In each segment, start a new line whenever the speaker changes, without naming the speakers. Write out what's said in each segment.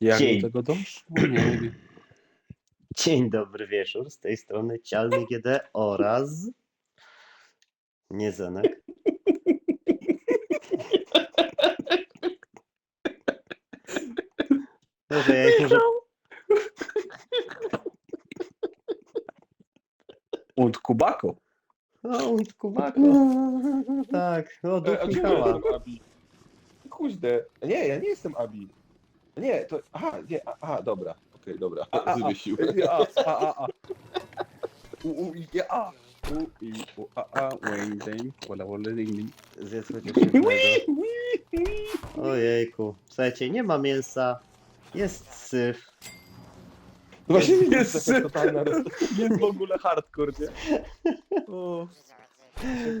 Jak
Dzień.
do tego doszło? Nie wiem.
Dzień dobry wieczór, z tej strony Cialny GD oraz Niezenek. Dobrze, ja ich może...
Und Kubako.
O, und Kubako. Tak, o, duch
E, ja
Michała.
Kuźde. Nie, ja nie jestem Abi. Nie, to. Aha, nie, aha, dobra. Okej, dobra.
A, a, a.
Wywiesił.
A, a, a, a. U, u, i, ja, a. U, i, u, a, a. Wayne, ding, wala, wala, ding, ding.
Zjedz chociaż jednego. Ojejku. Słuchajcie, nie ma mięsa. Jest syf.
Właśnie
Jest-
taka totalna roz...
Jest w ogóle hardcore, nie? O,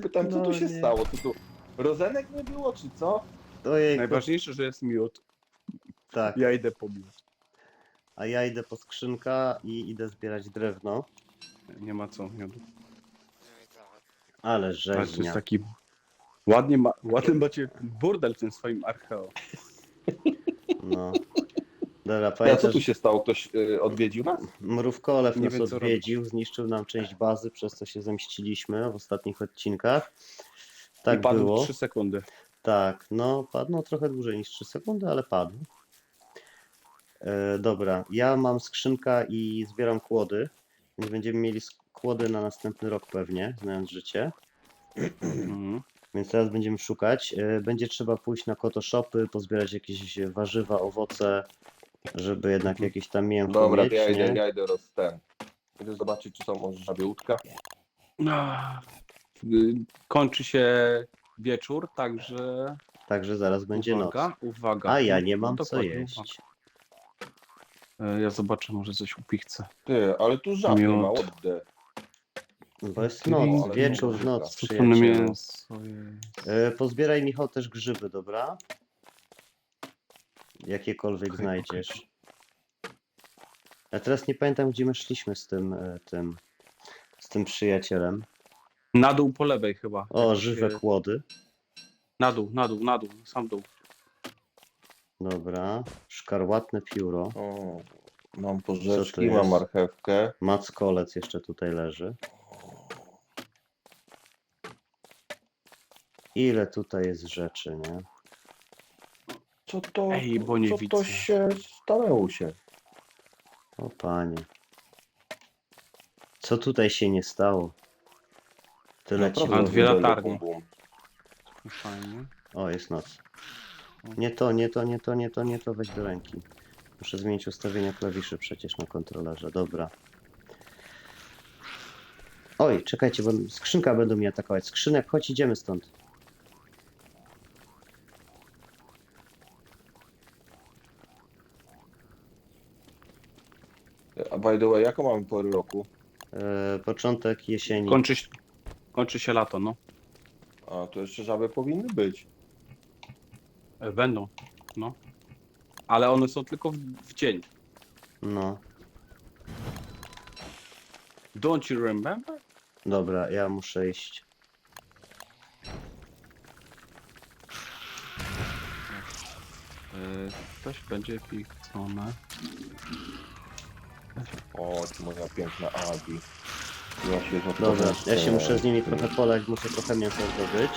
Pytam, co
No
tu się
nie.
stało? Co tu? Rozenek nie było, czy co?
Ojejku.
najważniejsze, że jest miód.
Tak.
Ja idę po miód.
A ja idę po skrzynka i idę zbierać drewno.
Nie ma co miodu.
Ale
Ale to
rzeźnia.
jest taki... Ładnie, ma, ładny macie burdel w tym swoim archeo.
No. Dobra,
A co
pamiętasz,
tu się stało? Ktoś y, odwiedził nas?
Mrówkolew
Nie
nas
wiem, co
odwiedził, zniszczył nam część bazy, przez co się zemściliśmy w ostatnich odcinkach. Tak
I padł
było.
w 3 sekundy.
Tak, no padł no, trochę dłużej niż 3 sekundy, ale padł. E, dobra, ja mam skrzynka i zbieram kłody, więc będziemy mieli kłody na następny rok pewnie, znając życie.
Mhm.
Więc teraz będziemy szukać. E, Będzie trzeba pójść na kotoshopy, pozbierać jakieś warzywa, owoce, żeby jednak jakieś tam mięcho
Dobra,
mieć,
to ja idę,
nie?
ja idę roz ten. Idę zobaczyć, czy są może żabie łódka.
Y, Kończy się wieczór, także
Także zaraz będzie noc.
uwaga, uwaga.
A ja nie mam
No,
co
dokładnie,
jeść.
E, Ja zobaczę, może coś upichcę.
Ty, ale tu żab nie ma.
Bo jest
No,
noc,
ale
wieczór,
to
noc,
Suszone
przyjacielu.
mięso.
E, Pozbieraj Michał też grzyby, dobra? Jakiekolwiek
Okej,
znajdziesz. Ja teraz nie pamiętam, gdzie my szliśmy z tym, e, tym, z tym przyjacielem.
Na dół po lewej chyba.
O, żywe kłody.
Na dół, na dół, na dół, sam dół.
Dobra. Szkarłatne pióro.
O, mam
Co
porzeczki,
to
mam
jest?
marchewkę.
Mackolec jeszcze tutaj leży. Ile tutaj jest rzeczy, nie?
Co to,
Ej, bo nie
co
widzę.
to się stanęło się?
O panie. Co tutaj się nie stało? Tyle ci
Naprawdę
Mam dwie
bum,
latarnie.
bum, bum.
Fajnie.
O, jest noc. Nie to, nie to, nie to, nie to, nie to, weź do ręki. Muszę zmienić ustawienia klawiszy przecież na kontrolerze, dobra. Oj, czekajcie, bo skrzynka będą mnie atakować. Skrzynek, chodź, idziemy stąd.
A by the way, jaką mamy porę roku?
E, początek jesieni.
Kończy się, kończy się lato, no.
A, to jeszcze żaby powinny być.
E, Będą, no. Ale one są tylko w, w dzień.
No,
Don't you remember?
dobra, ja muszę iść.
E, Coś będzie pichcone.
O, ty moja piękna Abi. Ja się
Dobra, ja się muszę z nimi trochę polać, muszę trochę mięsa zdobyć.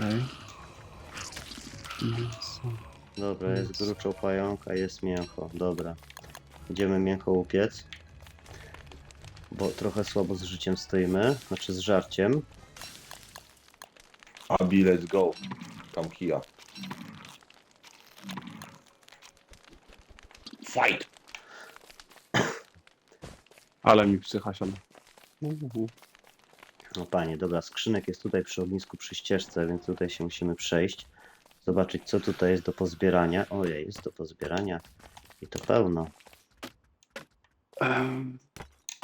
Okej. Mięso.
Dobra, jest gruczoł pająka, jest mięcho. Dobra. Idziemy mięcho upiec. Bo trochę słabo z życiem stoimy. Znaczy z żarciem.
Abi, let's go. Come here. Fight!
Ale mi psycha siada.
No panie, dobra, skrzynek jest tutaj przy ognisku przy ścieżce, więc tutaj się musimy przejść. Zobaczyć co tutaj jest do pozbierania. Ojej, jest do pozbierania. I to pełno.
Em,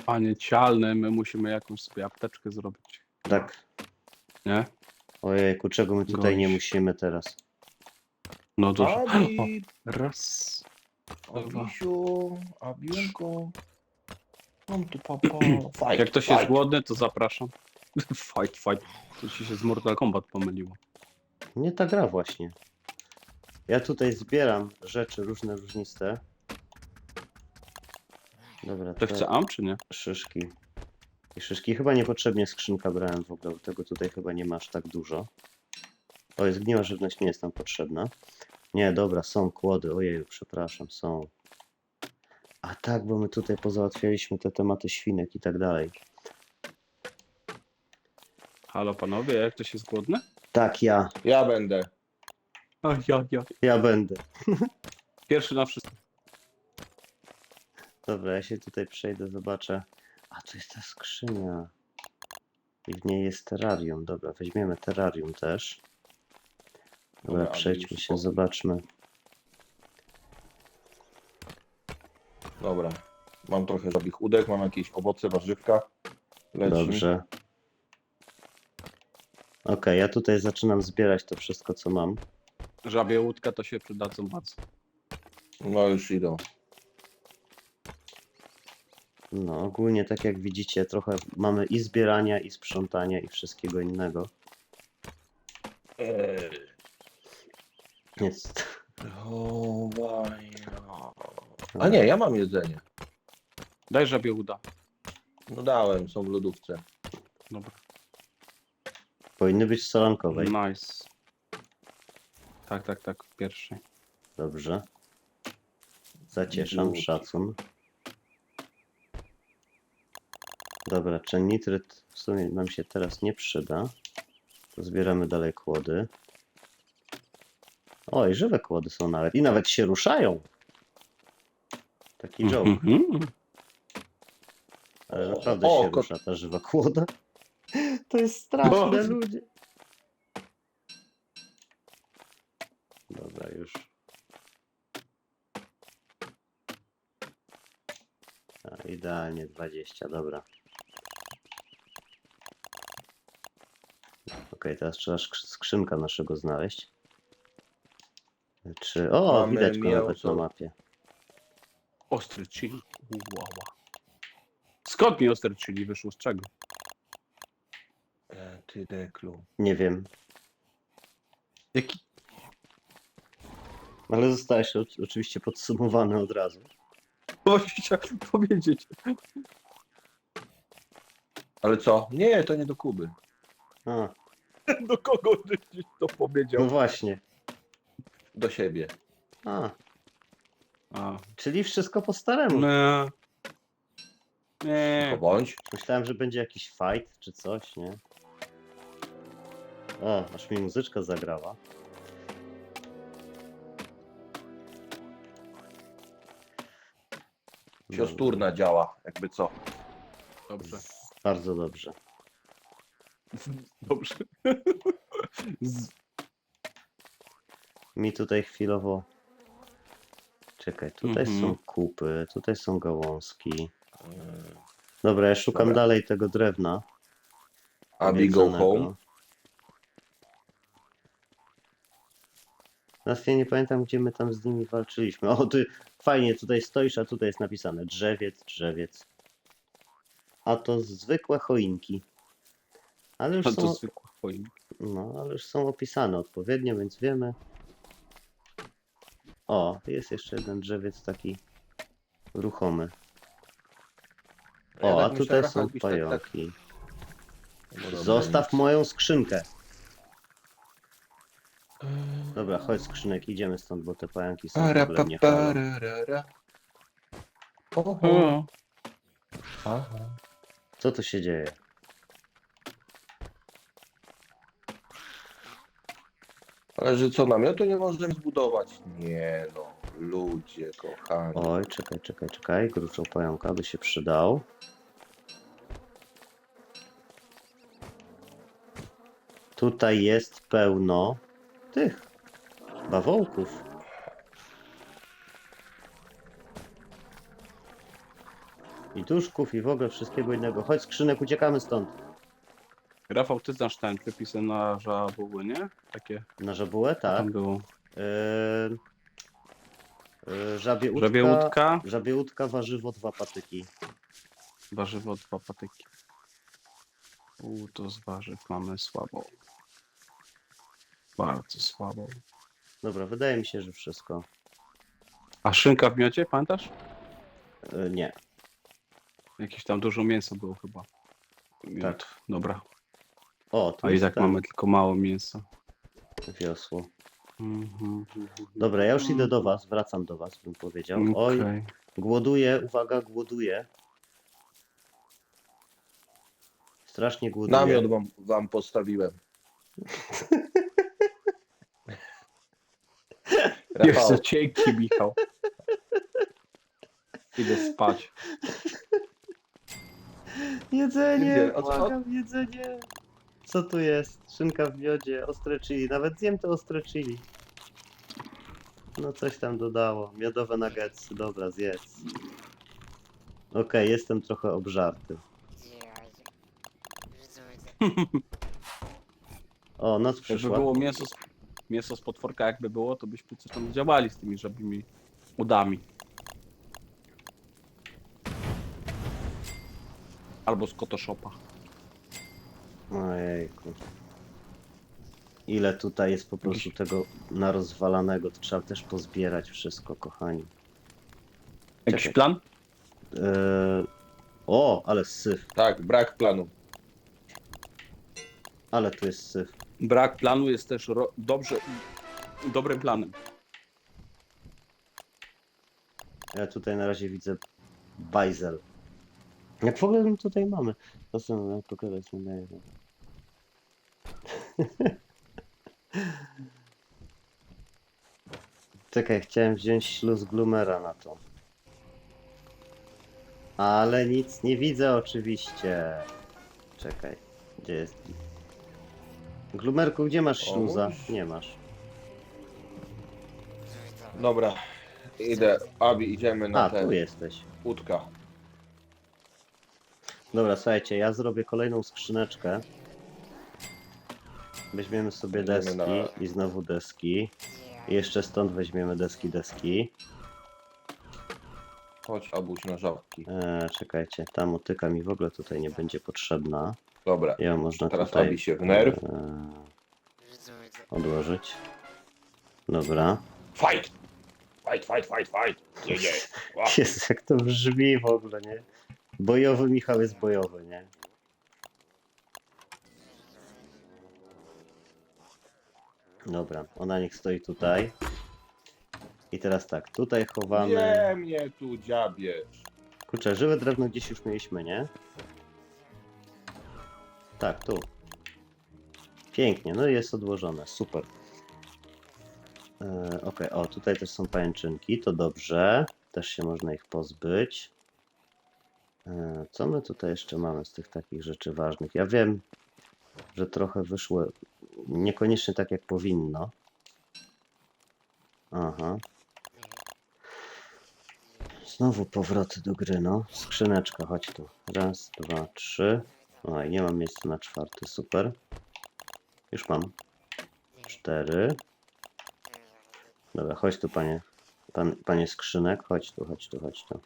Panie cialny, my musimy jakąś sobie apteczkę zrobić.
Tak.
Nie?
Ojejku, czego my tutaj nie
Gość.
musimy teraz?
No dobrze.
Abi,
Raz.
Abisiu, Abiunko. Mam tu papa. Fight,
Jak ktoś
fight.
jest głodny, to zapraszam. Fight, fight. To ci się z Mortal Kombat pomyliło.
Nie ta gra właśnie. Ja tutaj zbieram rzeczy różne, różniste. Dobra,
To chce am, czy nie?
szyszki. I szyszki chyba niepotrzebnie skrzynka brałem w ogóle, bo tego tutaj chyba nie masz tak dużo. O, jest zgniła żywność, nie jest nam potrzebna. Nie, dobra, są kłody, ojej, przepraszam, są. A tak, bo my tutaj pozałatwialiśmy te tematy świnek i tak dalej.
Halo panowie, jak ktoś jest głodny?
Tak, ja,
Ja będę.
A, ja, ja.
ja będę.
Pierwszy na wszystko.
Dobra, ja się tutaj przejdę, zobaczę. A tu jest ta skrzynia. I w niej jest terrarium. Dobra, weźmiemy terrarium też. Dobra,
Dobra,
przejdźmy
już
się, zobaczmy.
Dobra. Mam trochę żabich udek, mam jakieś owoce, warzywka. Leci.
Dobrze. Okej, ja tutaj zaczynam zbierać to wszystko, co mam.
Żabie łódka to się przydadzą bardzo.
No już idą.
No, ogólnie tak jak widzicie, trochę mamy i zbierania, i sprzątania, i wszystkiego innego. Jest.
O, A nie, ja mam jedzenie.
Daj żabie uda.
No dałem, są w lodówce.
Dobra.
Powinny być solankowe.
Nice. Tak, tak, tak. Pierwszy.
Dobrze. Zacieszam,
Drugi.
szacun. Dobra, czy nitryt w sumie nam się teraz nie przyda. To zbieramy dalej kłody. Oj, żywe kłody są nawet. I nawet się ruszają. Taki joke.
Mhm.
Ale naprawdę
o,
się
ko-
rusza ta żywa kłoda. To jest straszne,
Boże.
ludzie. Dobra, już. A, idealnie 20, dobra. Okej, teraz trzeba skrzy- skrzynka naszego znaleźć. Czy... O,
Mamy
widać go nawet na mapie.
Ostry chili. Ułała. Skąd mi ostry chili wyszło? Z czego?
Ty deklu.
Nie wiem,
Jaki?
ale zostałeś o- oczywiście podsumowany od razu.
Bo chciałem powiedzieć.
Ale co? Nie, to nie do Kuby.
A,
Do kogo ty gdzieś to powiedział?
no właśnie.
Do siebie.
A,
A.
czyli wszystko po staremu.
Nie.
To
Nie.
bądź.
Myślałem, że będzie jakiś fight czy coś, nie? O, aż mi muzyczka zagrała.
Siosturna działa, jakby co.
Dobrze.
Bardzo dobrze.
Dobrze. Z...
Mi tutaj chwilowo. Czekaj, tutaj
Mhm.
są kupy, tutaj są gałązki. Dobra, ja szukam
Dobra.
dalej tego drewna.
Abi go home.
Teraz ja nie pamiętam, gdzie my tam z nimi walczyliśmy. O, ty fajnie tutaj stoisz, a tutaj jest napisane drzewiec, drzewiec. A to zwykłe choinki. Ale już
To,
są,
to zwykła choinka.
no, ale już są opisane odpowiednio, więc wiemy. O, jest jeszcze jeden drzewiec taki ruchomy. O,
tak
a
myślę,
tutaj są
tak- tak-
pająki. Zostaw moją skrzynkę. Dobra, chodź skrzynek, idziemy stąd, bo te pająki są
Para, pa,
nie
para,
halo.
ra, ra. Oho.
O,
Aha.
Co tu się dzieje?
Ale że co, namiotu nie możemy zbudować? Nie no, ludzie kochani.
Oj, czekaj, czekaj, czekaj. Gruczoł pająka by się przydał. Tutaj jest pełno tych bawołków. I duszków, i w ogóle wszystkiego innego. Chodź, skrzynek, uciekamy stąd.
Rafał, ty znasz ten przepisy na żabuły, nie? Takie
Na żabułę, tak.
tam było.
Yy, yy, żabie łódka,
Żabie łódka,
żabie łódka, warzywo, dwa patyki.
warzywo, dwa patyki. U, to z warzyw mamy słabo. Bardzo słabo.
Dobra, wydaje mi się, że wszystko.
A szynka w miocie, pamiętasz?
E, nie.
Jakieś tam dużo mięsa było chyba. Miód.
Tak.
Dobra.
O, tu
A i
jest
tak
ten
mamy tylko mało mięsa.
wiosło.
Mhm.
Dobra, ja już idę do was, wracam do was, bym powiedział. Oj,
Okej.
głoduję, uwaga, głoduję. Strasznie głoduję.
Namiot wam, wam postawiłem. Rafał,
Jeszcze cienki, Michał. Idę spać.
Jedzenie,
Gdzie? O co-
błagam, jedzenie. Co tu jest? Szynka w miodzie, ostre chili. Nawet zjem to ostre chili. No coś tam dodało. Miodowe nuggetsy, dobra, zjedz. Okej, jestem trochę obżarty. O, noc
Jakby
przyszła.
było mięso z, mięso z potworka, jakby było, to byśmy coś tam działali z tymi żabimi udami. Albo z Kotoshopa.
Ojejku. Ile tutaj jest po prostu tego narozwalanego, to trzeba też pozbierać wszystko, kochani.
Jakiś
Czekaj.
plan?
Eee... O, ale syf,
tak, brak planu.
ale tu jest syf.
Brak planu jest też dobrze, dobrym planem.
Ja tutaj na razie widzę bajzel. Jak w ogóle my tutaj mamy? To są pokazać nie. Czekaj, chciałem wziąć śluz Glumera na to. Ale nic nie widzę oczywiście. Czekaj, gdzie jest? Glumerku, gdzie masz śluza? Nie masz.
Dobra, idę. Abi, idziemy na
A,
te
tu jesteś.
łódka.
Dobra, słuchajcie, ja zrobię kolejną skrzyneczkę. Weźmiemy sobie
Idziemy
deski
na-
i znowu deski. I jeszcze stąd weźmiemy deski, deski.
Chodź, Abuś, na żabki.
Eee, czekajcie, ta motyka mi w ogóle tutaj nie będzie potrzebna.
Dobra,
Ja można
teraz
tutaj
Abi się w nerw.
eee, odłożyć. Dobra.
Fight! Fight, fight, fight, fight! Nie, nie. Ła.
Jezu, jak to brzmi w ogóle, nie? Bojowy Michał jest bojowy, nie? Dobra, ona niech stoi tutaj. I teraz tak, tutaj chowamy...
Nie mnie tu dziabiesz.
Kurczę, żywe drewno gdzieś już mieliśmy, nie? Tak, tu. Pięknie, no i jest odłożone, super. E, Okej, o, tutaj też są pajęczynki, to dobrze. Też się można ich pozbyć. E, co my tutaj jeszcze mamy z tych takich rzeczy ważnych? Ja wiem, że trochę wyszło niekoniecznie tak, jak powinno. Aha. Znowu powroty do gry, no. Skrzyneczka, chodź tu. Raz, dwa, trzy. Oj, nie mam miejsca na czwarty, super. Już mam. Cztery. Dobra, chodź tu, panie. Pan, panie skrzynek, chodź tu, chodź tu, chodź tu.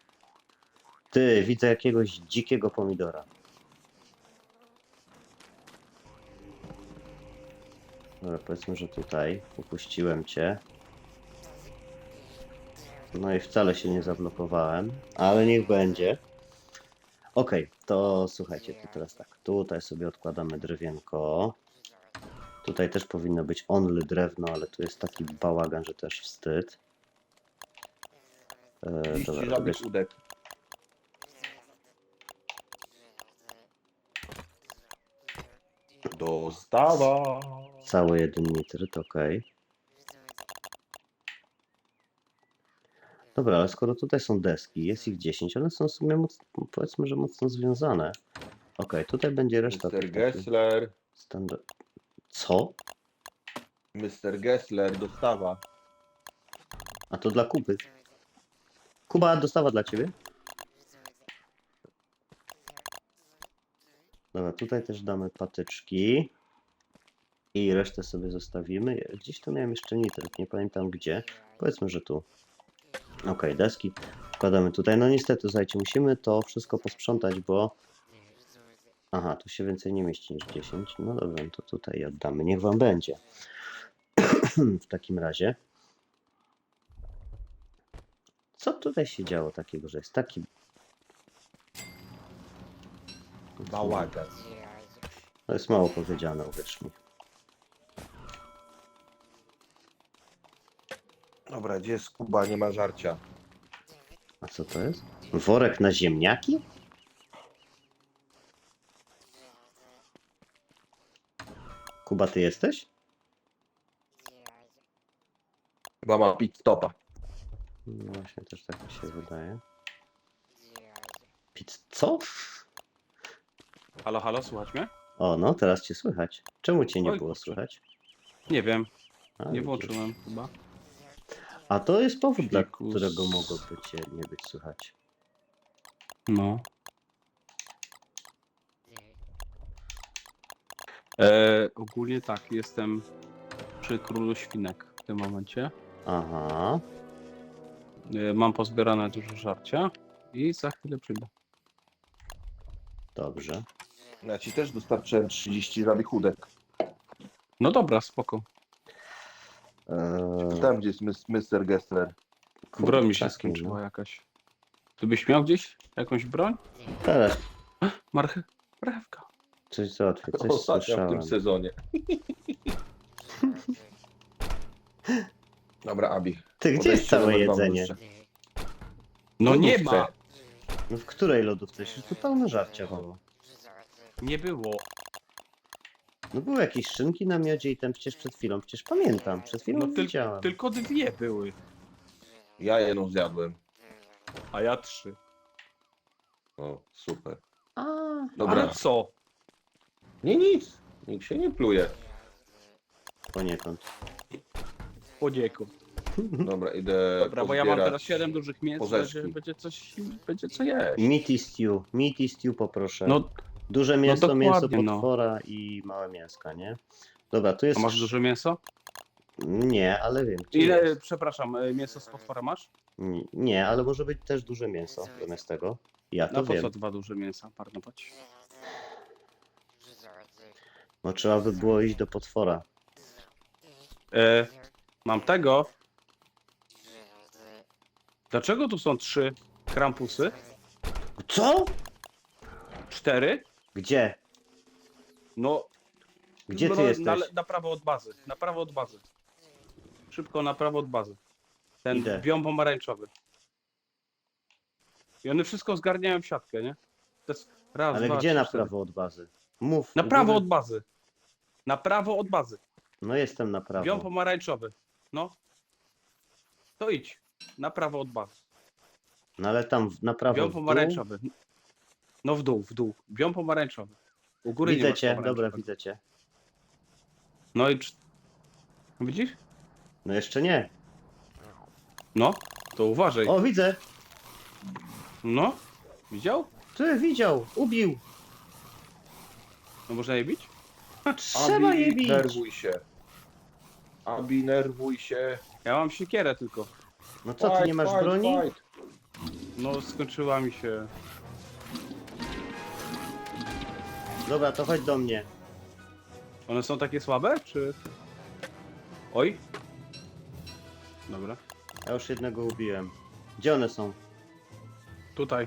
Ty, widzę jakiegoś dzikiego pomidora. Dobra, powiedzmy, że tutaj upuściłem cię. No i wcale się nie zablokowałem, ale niech będzie. Okej, to słuchajcie, to teraz tak. Tutaj sobie odkładamy drewienko. Tutaj też powinno być only drewno, ale tu jest taki bałagan, że też wstyd. E,
Dziś
dobra, robię,
udek. Dostawa.
cały jeden nitryt, okej. Dobra, ale skoro tutaj są deski, jest ich 10, one są w sumie mocno, powiedzmy, że mocno związane. Okej, tutaj będzie reszta
Mr.
tych takich
Gessler.
standard... Co?
Mr. Gessler, dostawa.
A to dla Kuby. Kuba, dostawa dla ciebie? Dobra, tutaj też damy patyczki. I resztę sobie zostawimy. Gdzieś tu miałem jeszcze nitryt, nie pamiętam gdzie. Powiedzmy, że tu. Ok, deski wkładamy tutaj. No niestety, słuchajcie, musimy to wszystko posprzątać, bo... Aha, tu się więcej nie mieści niż 10. No dobra, no to tutaj oddamy. Niech wam będzie. w takim razie. Co tutaj się działo takiego, że jest taki...
Bałagan.
To jest mało powiedziane, uwierz mi.
Dobra, gdzie jest Kuba? Nie ma żarcia.
A co to jest? Worek na ziemniaki? Kuba, ty jesteś?
Chyba ma pit stopa.
No właśnie, też tak mi się wydaje. Pizz... Co?
Halo, halo, słuchać mnie?
O, no teraz cię słychać. Czemu cię nie
Oj,
było
kurczę.
słychać?
Nie wiem,
A,
nie
widzisz.
włączyłem chyba.
A to jest powód, dla
Fikus.
którego mogłoby cię nie być słychać.
No. E, ogólnie tak, jestem przy królu świnek w tym momencie.
Aha.
E, mam pozbierane dużo żarcia i za chwilę przyjdę.
Dobrze.
Ja ci też dostarczyłem 30 żabich chudek.
No dobra, spoko.
Eee,
Tam gdzie jest Mr. Gessler.
Broń mi się
kurczaki,
skończyła
no.
jakaś. Ty byś miał gdzieś jakąś broń?
Teraz
Marche... Marchewka.
coś załatwię, coś
Ostatnia w
słyszałem.
tym sezonie. Dobra, Abi.
Ty, gdzie jest
Podejście
całe
numer dwa
jedzenie?
No nie ma!
No w której lodówce? Przecież tu pełno żarcia było.
Nie było.
No były jakieś szynki na miodzie i tam przecież przed chwilą, przecież pamiętam, przed chwilą
No tyl,
widziałem.
tylko dwie były,
Ja jedną zjadłem.
a ja trzy.
O, super.
A,
Dobra.
Ale co?
Nie nic. Nikt się nie pluje.
poniekąd.
Poniekąd.
Dobra, idę
Dobra, bo ja mam
pozbierać.
teraz 7 dużych mięs,
porzeczki.
będzie, będzie coś, będzie co jeść.
Meaty stew, meaty stew poproszę.
No,
Duże mięso,
dokładnie,
mięso
no.
potwora i małe mięska, nie? Dobra, tu jest...
a masz duże mięso?
Nie, ale wiem.
Ile,
jest.
przepraszam, e, mięso z potwora masz?
Nie, Nie, ale może być też duże mięso zamiast tego. Ja to
Na po
wiem.
co dwa duże mięsa marnować?
No trzeba by było iść do potwora.
E, mam tego. Dlaczego tu są trzy krampusy?
Co?
Cztery?
Gdzie?
No.
Gdzie ty
no,
jesteś?
Na, na prawo od bazy. Na prawo od bazy. Szybko na prawo od bazy. Ten
Idę.
biom pomarańczowy. I one wszystko zgarniają w siatkę, nie? To jest raz,
Ale
dwa,
gdzie
trzy,
na
cztery.
prawo od bazy? Mów.
Na prawo od bazy. Na prawo od bazy.
No jestem na prawo.
Biom pomarańczowy. No. To idź. Na prawo od bazy.
No ale tam w- na prawo
Biom
w dół.
pomarańczowy. No w dół, w dół. Biom pomarańczowy. U góry nie
Widzę
masz
cię, dobra,
pomarańczowego.
widzę cię.
No i cz... Widzisz?
No jeszcze nie.
No, to uważaj.
O, widzę.
No, widział?
Ty widział, ubił.
No można je bić?
Trzeba
Abi,
je bić.
nerwuj się. Abi, nerwuj się.
Ja mam siekierę tylko.
No co, ty
Fight,
nie masz
fight,
broni?
fight.
No, skończyła mi się.
Dobra, to chodź do mnie.
One są takie słabe, czy... Oj. Dobra.
Ja już jednego ubiłem. Gdzie one są?
Tutaj.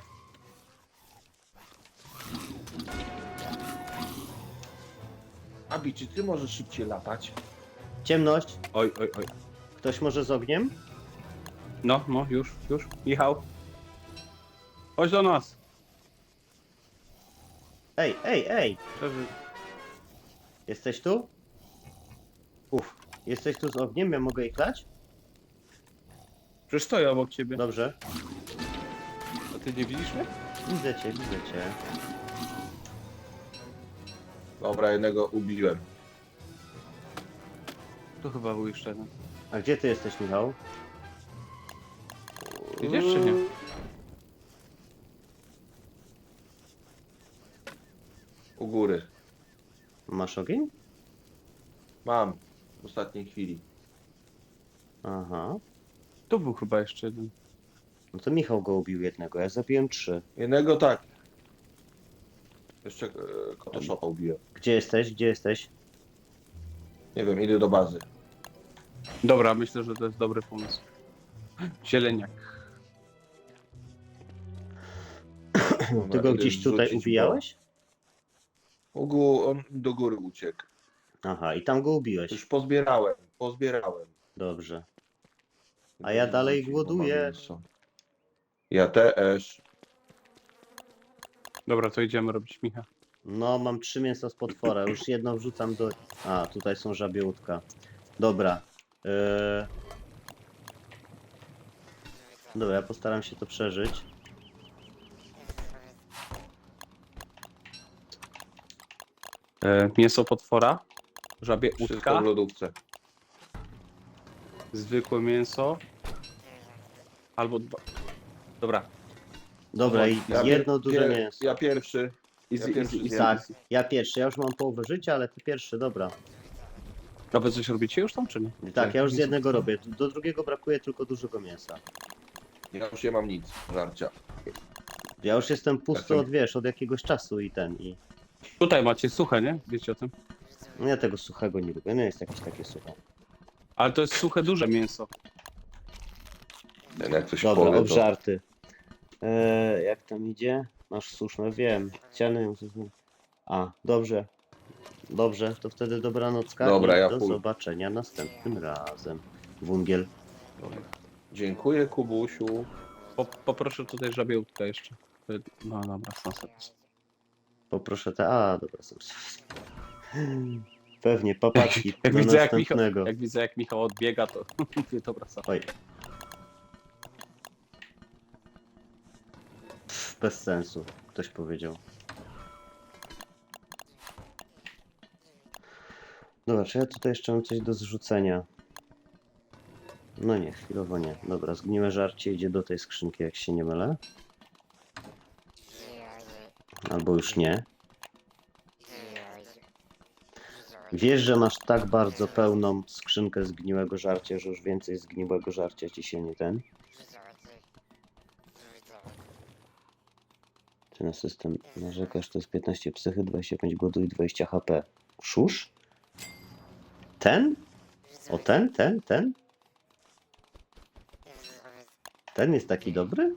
Abi, czy ty możesz szybciej latać?
Ciemność.
Oj, oj, oj.
Ktoś może z ogniem?
No, no, już, już. Michał. Chodź do nas.
Ej, ej, ej. Jesteś tu? Uf. Jesteś tu z ogniem? Ja mogę ich lać?
Przecież stoję obok ciebie.
Dobrze.
A ty nie widzisz mnie?
Widzę cię, widzę cię.
Dobra, jednego ubiłem.
Tu chyba był jeszcze jeden.
A gdzie ty jesteś, Michał?
Idziesz czy nie?
U góry.
Masz ogień?
Mam. W ostatniej chwili.
Aha.
Tu był chyba jeszcze jeden.
No to Michał go ubił jednego, ja zabiłem trzy.
Jednego tak. Jeszcze e, Kotoszopa ubiłem.
Gdzie jesteś? Gdzie jesteś?
Nie wiem, idę do bazy.
Dobra, myślę, że to jest dobry pomysł. Zieleniak.
Dobra,
Ty go
idę
gdzieś tutaj
zrzucić,
ubijałeś?
Ogół on do góry uciekł.
Aha, i tam go ubiłeś.
Już pozbierałem, pozbierałem.
Dobrze. A ja dalej głoduję.
Ja też.
Dobra, to idziemy robić Micha.
No, mam trzy mięsa z potwora. Już jedno wrzucam do. A, tutaj są żabie łódka. Dobra. Yy... Dobra, ja postaram się to przeżyć.
E, mięso potwora, żabie
Wszystko
łódka,
w lodówce.
zwykłe mięso. Albo dwa. Dobra.
Dobra, i
Ja
jedno
pier-
duże
pier-
mięso.
Ja pierwszy.
Easy,
Ja pierwszy
easy,
zjem.
Tak, ja pierwszy. Ja już mam połowę życia, ale ty pierwszy, dobra.
A wy coś robicie już tam, czy nie?
Tak, ja już z jednego robię. Do drugiego brakuje tylko dużego mięsa.
Ja już nie mam nic, żarcia.
Ja już jestem pusty
Jestem-
od wiesz, od jakiegoś czasu i ten i.
Tutaj macie suche, nie? Wiecie o tym?
No ja tego suchego nie lubię, nie jest jakieś takie suche.
Ale to jest suche, duże mięso.
Ten jak coś
Dobra,
powie, to...
obżarty. Eee, jak tam idzie? Masz słuszne, wiem. Ciany. A, dobrze. Dobrze, to wtedy dobranoc, Kati.
Dobra, ja
Do
full.
zobaczenia następnym razem. Wungiel.
Dobra. Dziękuję, Kubusiu.
Po, poproszę tutaj żabie łódkę jeszcze. E, No dobra, sunset.
Poproszę te. A, dobra, są. Pewnie, papaczki.
Jak widzę, jak Michał, jak widzę, jak Michał odbiega, to dobra, sam.
Oj. Pff, bez sensu, ktoś powiedział. Dobra, czy ja tutaj jeszcze mam coś do zrzucenia? No nie, chwilowo nie. Dobra, zgniłe żarcie idzie do tej skrzynki, jak się nie mylę. Albo już nie. Wiesz, że masz tak bardzo pełną skrzynkę zgniłego żarcia, że już więcej zgniłego żarcia ci się nie ten. Ty na system narzekasz, to jest 15 psychy, 25 głodu i 20 HP. Szusz? Ten? O ten, ten, ten? Ten jest taki dobry?